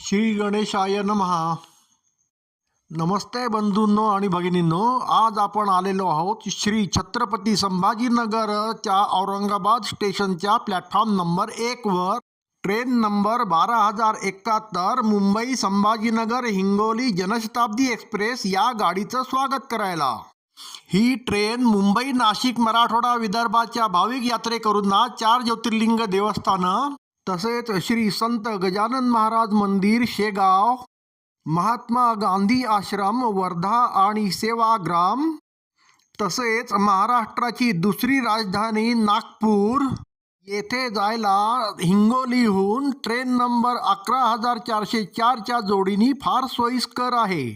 श्री गणेशाय नमहा नमस्ते बंधूंनो आणि भगिनींनो आज आपण आलेलो आहोत श्री छत्रपती संभाजीनगरच्या औरंगाबाद स्टेशनच्या प्लॅटफॉर्म नंबर एकवर ट्रेन नंबर बारा हजार एकाहत्तर मुंबई संभाजीनगर हिंगोली जनशताब्दी एक्सप्रेस या गाडीचं स्वागत करायला. ही ट्रेन मुंबई नाशिक मराठवाडा विदर्भाच्या भाविक यात्रेकरूंना चार ज्योतिर्लिंग देवस्थानं तसेच श्री संत गजानन महाराज मंदिर शेगाव महात्मा गांधी आश्रम वर्धा आणि सेवाग्राम तसेच महाराष्ट्राची दुसरी राजधानी नागपूर. येथे जायला हिंगोलीहून ट्रेन नंबर अकरा हजार चारशे चारच्या जोडीनी फार सोयीस्कर आहे.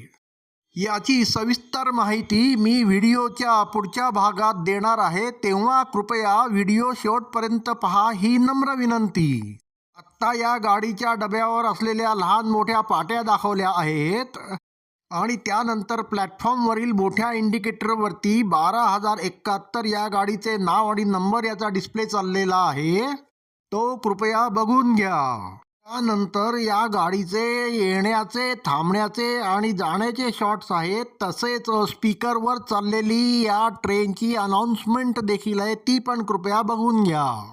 याची सविस्तर माहिती मी व्हिडिओच्या पुढच्या भागात देणार आहे तेव्हा कृपया व्हिडिओ शेवटपर्यंत पहा ही नम्र विनंती. आता या गाडीच्या डब्यावर असलेल्या लहान मोठ्या पाट्या दाखवल्या आहेत. आणि त्यानंतर प्लॅटफॉर्मवरील मोठ्या इंडिकेटरवरती बारा हजार एकाहत्तर या गाडीचे नाव आणि नंबर याचा डिस्प्ले चाललेला आहे. तो कृपया बघून घ्या. त्यानंतर या गाडीचे येण्याचे थांबण्याचे आणि जाण्याचे शॉट्स आहेत. तसेच स्पीकरवर चाललेली या ट्रेनची अनाऊन्समेंट देखील आहे. ती पण कृपया बघून घ्या.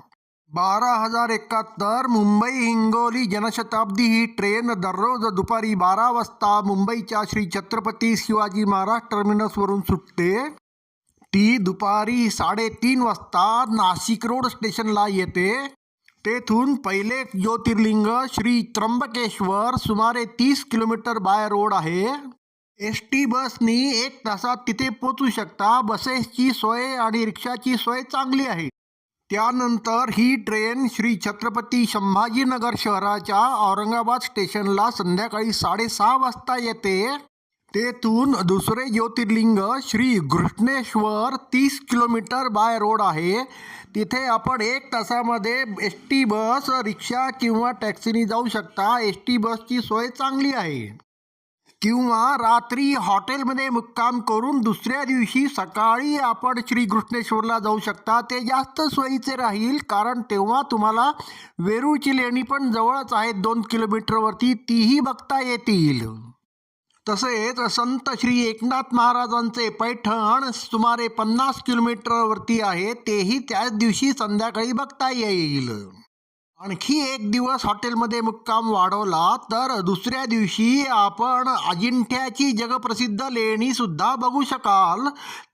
बारा हजार एकाहत्तर मुंबई हिंगोली जनशताब्दी ही ट्रेन दररोज दुपारी बारा वाजता मुंबईच्या श्री छत्रपती शिवाजी महाराज टर्मिनसवरून सुटते. ती दुपारी साडेतीन वाजता नाशिक रोड स्टेशनला येते. तेथून पहिले ज्योतिर्लिंग श्री त्र्यंबकेश्वर सुमारे तीस किलोमीटर बाय रोड आहे. एस टी बसनी एक तासात तिथे पोचू शकता. बसेसची सोय आणि रिक्षाची सोय चांगली आहे. त्यानंतर ही ट्रेन श्री छत्रपती संभाजीनगर शहराच्या औरंगाबाद स्टेशनला संध्याकाळी साडेसहा वाजता येते. तेथून दुसरे ज्योतिर्लिंग श्री घृष्णेश्वर तीस किलोमीटर बाय रोड आहे. तिथे आपण एक तासामध्ये एस टी बस रिक्षा किंवा टॅक्सीने जाऊ शकता. एस टी बसची सोय चांगली आहे. किंवा रात्री हॉटेलमध्ये मुक्काम करून दुसऱ्या दिवशी सकाळी आपण श्री कृष्णेश्वरला जाऊ शकता. ते जास्त सोयीचे राहील कारण तेव्हा तुम्हाला वेरूळची लेणी पण जवळच आहेत दोन किलोमीटरवरती तीही बघता येतील. तसेच संत श्री एकनाथ महाराजांचे पैठण सुमारे पन्नास किलोमीटरवरती आहे. तेही त्याच दिवशी संध्याकाळी बघता येईल. आणखी एक दिवस हॉटेलमध्ये मुक्काम वाढवला तर दुसऱ्या दिवशी आपण अजिंठ्याची जगप्रसिद्ध लेणी सुद्धा बघू शकाल.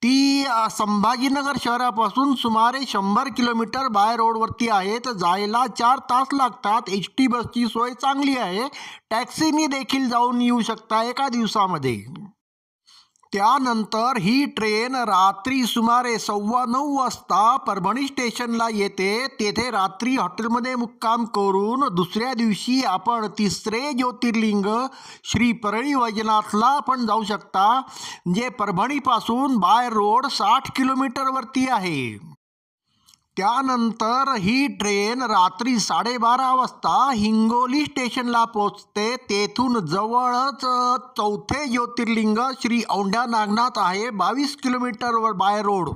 ती संभाजीनगर शहरापासून सुमारे शंभर किलोमीटर बाय रोडवरती आहे तर जायला चार तास लागतात. एच टी बसची सोय चांगली आहे. टॅक्सीनी देखील जाऊन येऊ शकता एका दिवसामध्ये. त्यानंतर ही ट्रेन रात्री सुमारे सव्वा नऊ वाजता परभणी स्टेशनला येते. तेथे रात्री हॉटेलमध्ये मुक्काम करून दुसऱ्या दिवशी आपण तिसरे ज्योतिर्लिंग श्री परळी वैजनाथला आपण जाऊ शकता जे परभणीपासून बाय रोड साठ किलोमीटरवरती आहे. त्यानंतर ही ट्रेन रात्री साडेबारा वाजता हिंगोली स्टेशनला पोचते. तेथून जवळच चौथे ज्योतिर्लिंग श्री औंढ्या नागनाथ आहे बावीस किलोमीटरवर बाय रोड.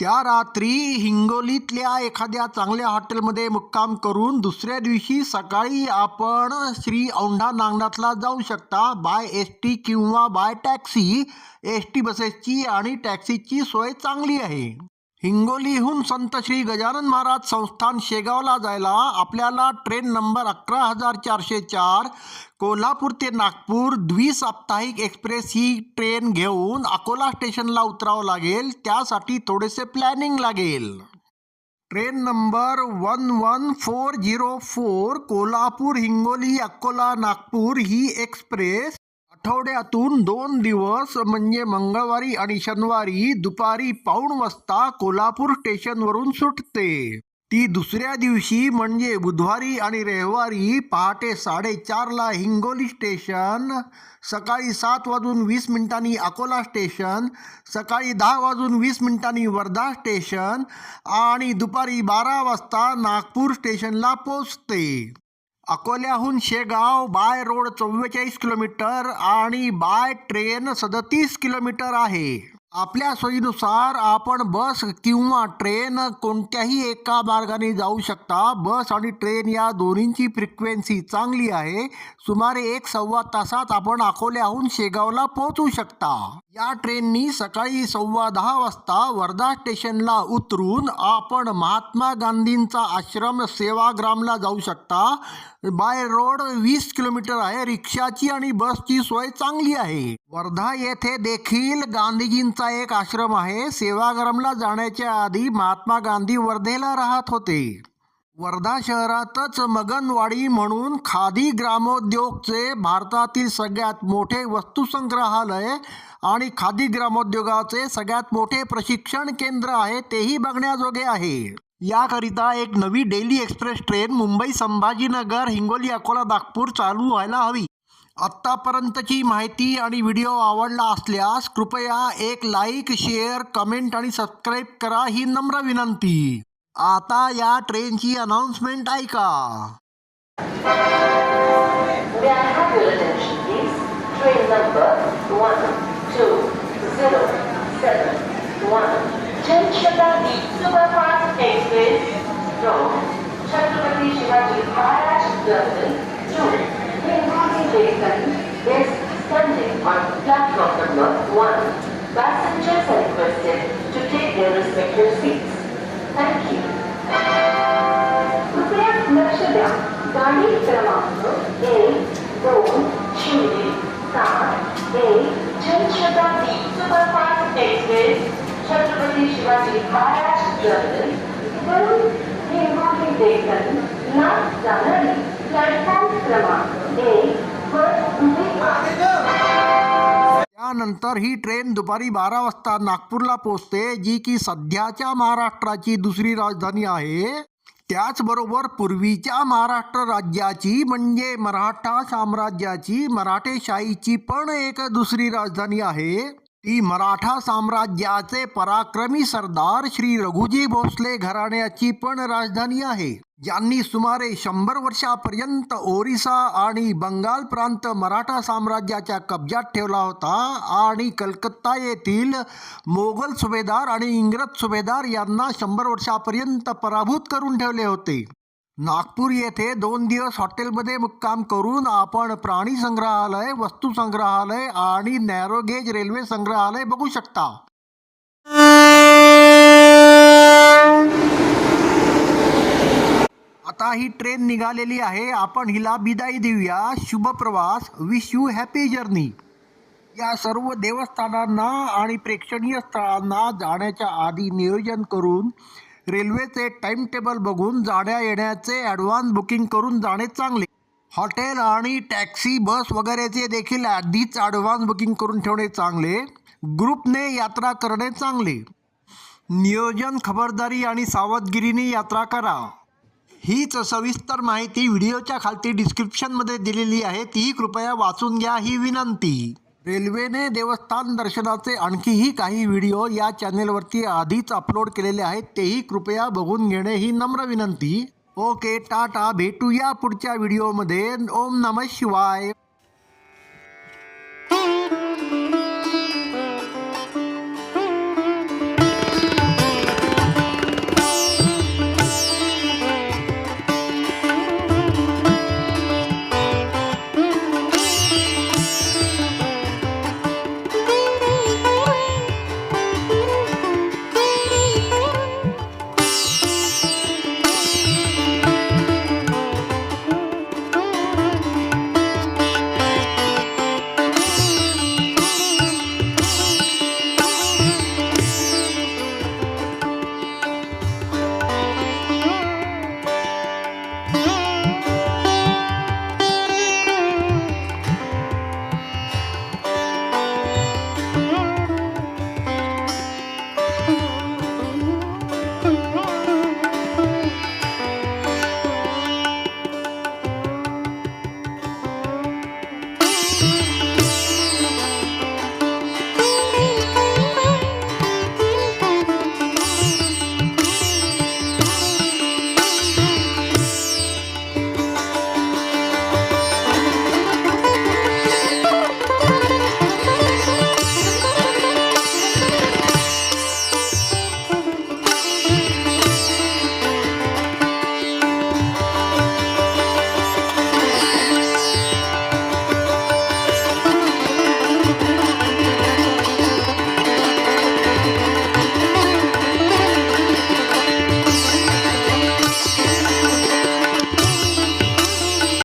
त्या रात्री हिंगोलीतल्या एखाद्या चांगल्या हॉटेलमध्ये मुक्काम करून दुसऱ्या दिवशी सकाळी आपण श्री औंढा नागनाथला जाऊ शकता. बाय एस टी किंवा बाय टॅक्सी एस टी बसेसची आणि टॅक्सीची सोय चांगली आहे. हिंगोलीहून संत श्री गजानन महाराज संस्थान शेगावला जायला आपल्याला ट्रेन नंबर अकरा हजार चारशे चार कोल्हापूर ते नागपूर द्विसाप्ताहिक एक्सप्रेस ही ट्रेन घेऊन अकोला स्टेशनला उतरावं लागेल. त्यासाठी थोडेसे प्लॅनिंग लागेल. Train number one one four zero four Kolhapur Hingoli Akola Nagpur ही एक्सप्रेस आठवड्यातून दोन दिवस म्हणजे मंगळवारी आणि शनिवारी दुपारी पाऊण वाजता कोल्हापूर स्टेशनवरून सुटते. ती दुसऱ्या दिवशी म्हणजे बुधवारी आणि रविवारी पहाटे साडेचारला हिंगोली स्टेशन सकाळी सात वाजून वीस मिनिटांनी अकोला स्टेशन सकाळी दहा वाजून वीस मिनिटांनी वर्धा स्टेशन आणि दुपारी बारा वाजता नागपूर स्टेशनला पोचते अकोल्याहून शेगाव बाय रोड चव्वेचाळीस किलोमीटर आणि बाय ट्रेन सदतीस किलोमीटर आहे. आपल्या सोयीनुसार आपण बस किंवा ट्रेन कोणत्याही एका मार्गाने जाऊ शकता. बस आणि ट्रेन या दोन्हींची फ्रिक्वेन्सी चांगली आहे. सुमारे एक सव्वा तासात आपण अकोल्याहून शेगावला पोहोचू शकता. या ट्रेननी सकाळी सव्वा दहा वाजता वर्धा स्टेशनला उतरून आपण महात्मा गांधींचा आश्रम सेवाग्रामला जाऊ शकता. बाय रोड वीस किलोमीटर आहे. रिक्षाची आणि बसची सोय चांगली आहे. वर्धा येथे देखील गांधीजींचा एक आश्रम आहे. सेवाग्रामला जाण्याच्या आधी महात्मा गांधी वर्धेला राहत होते. वर्धा शहरातच मगनवाडी म्हणून खादी ग्रामोद्योगचे भारतातील सगळ्यात मोठे वस्तुसंग्रहालय आणि खादी ग्रामोद्योगाचे सगळ्यात मोठे प्रशिक्षण केंद्र आहे तेही बघण्याजोगे आहे. याकरिता एक नवी daily express train Mumbai Sambhajinagar Hingoli Akola Nagpur चालू व्हायला हवी. आत्तापर्यंतची माहिती आणि व्हिडिओ आवडला असल्यास कृपया एक लाईक शेअर कमेंट आणि सबस्क्राईब करा ही नम्र विनंती. आता या ट्रेनची अनाउन्समेंट ऐका. ट्रेन नंबर वन टू गाडी क्रमांक एक दोन शून्य सात एक जनशताब्दी सुपरफास्ट एक्सप्रेस छत्रपती शिवाजी महाराज जर्नल वरून हिंगोली स्टेशन ला जाणारी प्लॅटफॉर्म क्रमांक एक वर ही ट्रेन दुपारी बारा वाजता नागपूरला पोहोचते, जी की सध्याच्या महाराष्ट्राची दुसरी राजधानी आहे. त्याचबरोबर पूर्वीच्या महाराष्ट्र राज्याची म्हणजे मराठा साम्राज्याची मराठेशाहीची पण एक दुसरी राजधानी आहे. ती मराठा साम्राज्याचे पराक्रमी सरदार श्री रघुजी भोसले घराण्याची पण राजधानी आहे. ज्यांनी सुमारे शंभर वर्षापर्यंत ओरिसा आणि बंगाल प्रांत मराठा साम्राज्याच्या कब्जात ठेवला होता आणि कलकत्ता येथील मोगल सुभेदार आणि इंग्रज सुभेदार यांना शंभर वर्षापर्यंत पराभूत करून ठेवले होते. नागपूर येथे दोन दिवस हॉटेलमध्ये मुक्काम करून आपण प्राणी संग्रहालय वस्तू संग्रहालय आणि नॅरो गेज रेल्वे संग्रहालय बघू शकता. आता ही ट्रेन निघालेली आहे. आपण हिला बिदाई देऊया. शुभ प्रवास. विश यू हॅपी जर्नी या सर्व देवस्थानांना आणि प्रेक्षणीय स्थळांना जाण्याच्या आधी नियोजन करून रेल्वेचे टाईमटेबल बघून जाण्या येण्याचे ॲडव्हान्स बुकिंग करून जाणे चांगले. हॉटेल आणि टॅक्सी बस वगैरेचे देखील आधीच ॲडव्हान्स बुकिंग करून ठेवणे चांगले. ग्रुपने यात्रा करणे चांगले. नियोजन खबरदारी आणि सावधगिरीने यात्रा करा. हीच सविस्तर माहिती व्हिडिओच्या खालती डिस्क्रिप्शनमध्ये दिलेली आहे. ती कृपया वाचून घ्या ही विनंती. रेल्वेने देवस्थान दर्शनाचे आणखीही काही व्हिडिओ या चॅनेलवरती आधीच अपलोड केलेले आहेत. तेही कृपया बघून घेणे ही नम्र विनंती. ओके टाटा भेटूया पुढच्या व्हिडिओमध्ये. ओम नमः शिवाय.